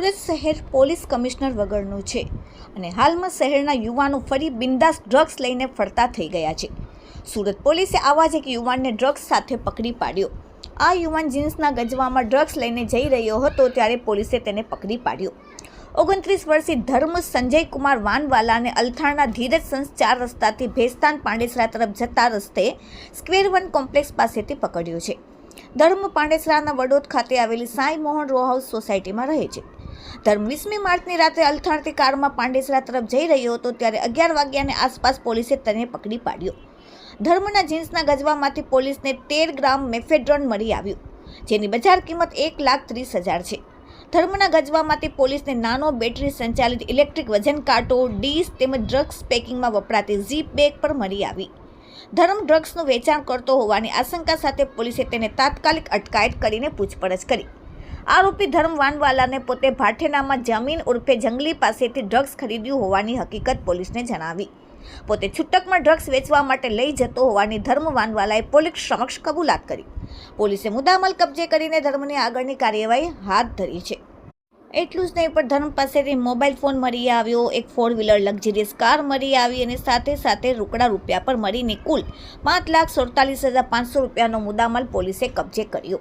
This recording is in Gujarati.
સુરત શહેર પોલીસ કમિશનર વગરનું છે અને હાલમાં શહેરના યુવાનો ફરી બિંદાસ ડ્રગ્સ લઈને ફરતા થઈ ગયા છે. સુરત પોલીસે આવા જ એક યુવાનને ડ્રગ્સ સાથે પકડી પાડ્યો. આ યુવાન જીન્સના ગજવામાં ડ્રગ્સ લઈને જઈ રહ્યો હતો ત્યારે પોલીસે તેને પકડી પાડ્યો. ઓગણત્રીસ વર્ષીય ધર્મ સંજય કુમાર વાનવાલાને અલથાણના ધીરજ સંસ ચાર રસ્તાથી ભેસ્તાન પાંડેસરા તરફ જતા રસ્તે સ્ક્વેર વન કોમ્પ્લેક્સ પાસેથી પકડ્યો છે. ધર્મ પાંડેસરાના વડોદ ખાતે આવેલી સાંઈ મોહન રો હાઉસ સોસાયટીમાં રહે છે. ધર્મ વીસમી માર્ચની રાત્રે અલથાણથી કારમાં પાંડેસરા તરફ જઈ રહ્યો હતો ત્યારે અગિયાર વાગ્યાની આસપાસ પોલીસે તેને પકડી પાડ્યો. ધર્મના જીન્સના ગજવામાંથી પોલીસને તેર ગ્રામ મેફેડ્રોન મળી આવ્યું, જેની બજાર કિંમત એક લાખ ત્રીસ હજાર છે. ધર્મના ગજવામાંથી પોલીસને નાનો બેટરી સંચાલિત ઇલેક્ટ્રિક વજન કાંટો, ડીશ તેમજ ડ્રગ્સ પેકિંગમાં વપરાતી ઝીપ બેગ પર મળી આવી. ધર્મ ડ્રગ્સનું વેચાણ કરતો હોવાની આશંકા સાથે પોલીસે તેને તાત્કાલિક અટકાયત કરીને પૂછપરછ કરી. આરોપી ધર્મ વાનવાલાને પોતે ભાઠેનામાં જમીન ઉર્ફે જંગલી પાસેથી ડ્રગ્સ ખરીદ્યું હોવાની હકીકત પોલીસને જણાવી. પોતે છૂટકમાં ડ્રગ્સ વેચવા માટે લઈ જતો હોવાની ધર્મ વાનવાલાએ પોલીસ સમક્ષ કબૂલાત કરી. પોલીસે મુદ્દામાલ કબજે કરીને ધર્મની આગળની કાર્યવાહી હાથ ધરી છે. એટલું જ નહીં, પણ ધર્મ પાસેથી મોબાઈલ ફોન મળી આવ્યો, એક ફોર વ્હીલર લક્ઝરિયસ કાર મળી આવી અને સાથે સાથે રોકડા રૂપિયા પર મળીને કુલ પાંચ લાખ સુડતાલીસ હજાર પાંચસો રૂપિયાનો મુદ્દામાલ પોલીસે કબજે કર્યો.